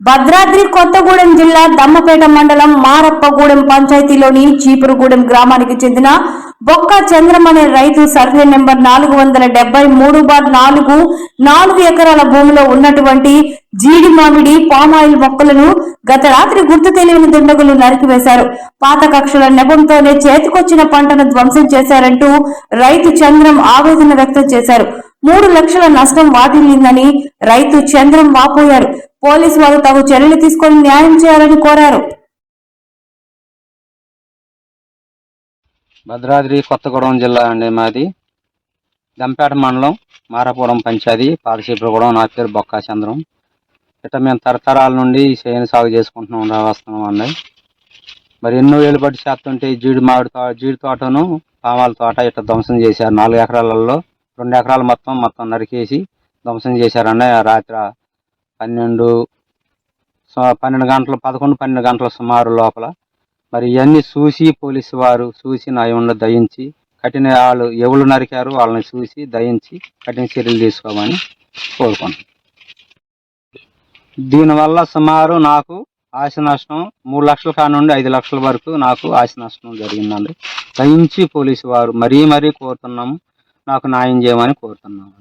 భద్రాద్రి కొత్తగూడెం జిల్లా దమ్మపేట మండలం మారప్పగూడెం పంచాయతీలోని చీపురుగూడెం గ్రామానికి చెందిన బొక్క చంద్రం అనే రైతు సర్వే నెంబర్ నాలుగు వందల డెబ్బై మూడు బార్ నాలుగు నాలుగు ఎకరాల భూమిలో ఉన్నటువంటి జీడి మామిడి పామాయిల్ మొక్కలను గత రాత్రి గుర్తు తెలియని దుండగులు నరికివేశారు. పాత కక్షల నెపంతోనే చేతికొచ్చిన పంటను ధ్వంసం చేశారంటూ రైతు చంద్రం ఆవేదన వ్యక్తం చేశారు. మూడు లక్షల నష్టం వాటిల్లిందని రైతు చంద్రం వాపోయారు. పోలీసు వారు తగు చర్యలు తీసుకొని న్యాయం చేయాలని కోరారు. భద్రాద్రి కొత్తగూడెం జిల్లా అండి మాది. దంపేట మండలం మారాపురం పంచాయతీ పాలసీపురగూడెం నా పేరు బొక్కా చంద్రం. ఇట్లా మేము తరతరాల నుండి ఈ చేను సాగు చేసుకుంటున్నాం వస్తున్నాం అండి మరి ఎన్నో ఏళ్ళు పట్టి చేస్తుంటే జీడి మామిడి తో జీడి తోటను పామాల తోట ఇట్లా ధ్వంసం చేశారు. నాలుగు ఎకరాలలో రెండు ఎకరాలు మొత్తం మొత్తం నరికేసి ధ్వంసం చేశారన్న రాత్రి పన్నెండు సో- పన్నెండు గంటలు పదకొండు పన్నెండు గంటల సుమారు లోపల మరి ఇవన్నీ చూసి పోలీసు వారు చూసి న్యాయంలో దయించి కఠిన వాళ్ళు ఎవరు నరికారు వాళ్ళని చూసి దయించి కఠిన చర్యలు తీసుకోమని కోరుకున్నాను దీనివల్ల సుమారు నాకు ఆశ నష్టం మూడు లక్షల కానుండి ఐదు లక్షల వరకు నాకు ఆశ నష్టం జరిగిందండి. దయించి పోలీసు వారు మరీ మరీ కోరుతున్నాము. నాకు న్యాయం చేయమని కోరుతున్నాను